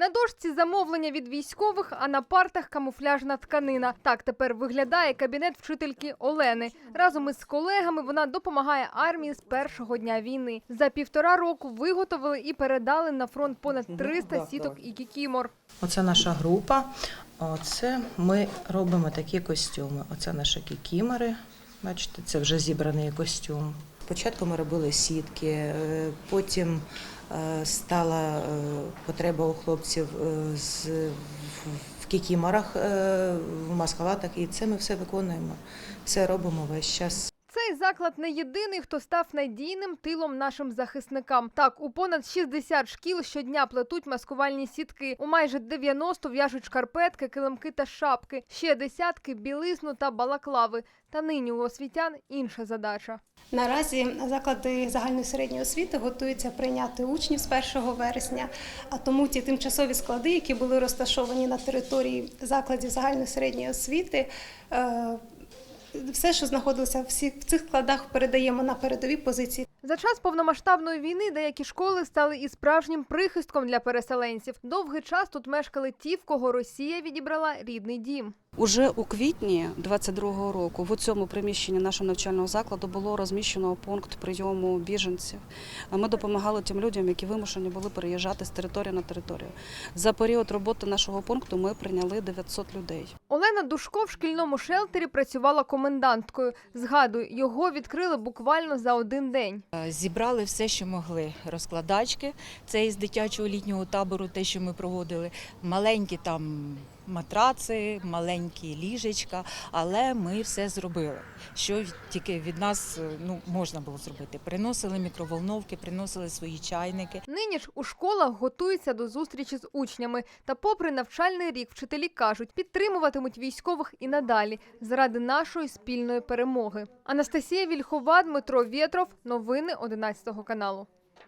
На дошці замовлення від військових, а на партах камуфляжна тканина. Так тепер виглядає кабінет вчительки Олени. Разом із колегами вона допомагає армії з першого дня війни. За півтора року виготовили і передали на фронт понад 300 сіток і кікімор. Оце наша група. Оце ми робимо такі костюми. Оце наші кікімори. Бачите, це вже зібраний костюм. Спочатку ми робили сітки, е, потім стала е, потреба у хлопців е, з, в- кікіморах, е, в маскалатах, і це ми все виконуємо. Все робимо весь час. Цей заклад не єдиний, хто став надійним тилом нашим захисникам. Так, у понад 60 шкіл щодня плетуть маскувальні сітки. У майже 90 в'яжуть шкарпетки, килимки та шапки. Ще десятки білизну та балаклави. Та нині у освітян інша задача. Наразі заклади загальної середньої освіти готуються прийняти учнів з 1 вересня, а тому ті тимчасові склади, які були розташовані на території закладів загальної середньої освіти, е, все, що знаходилося в цих складах, передаємо на передові позиції. За час повномасштабної війни деякі школи стали і справжнім прихистком для переселенців. Довгий час тут мешкали ті, в кого Росія відібрала рідний дім. Уже у квітні 22-го року в цьому приміщенні нашого навчального закладу було розміщено пункт прийому біженців. Ми допомагали тим людям, які вимушені були переїжджати з території на територію. За період роботи нашого пункту ми прийняли 900 людей. Олена Душко в шкільному шелтері працювала коменданткою. Згадую, його відкрили буквально за один день. Е, Зібрали все, що могли. Розкладачки, це із дитячого літнього табору, те, що ми проводили. Маленькі там матраци, маленькі ліжечка, але ми все зробили. Що тільки від нас е, ну, можна було зробити. Приносили мікроволновки, приносили свої чайники. Нині ж у школах готуються до зустрічі з учнями. Та, попри навчальний рік, вчителі кажуть, підтримуватимуть військових і надалі заради нашої спільної перемоги. Анастасія Вільхова, Дмитро Вєтров. Новини 11 каналу.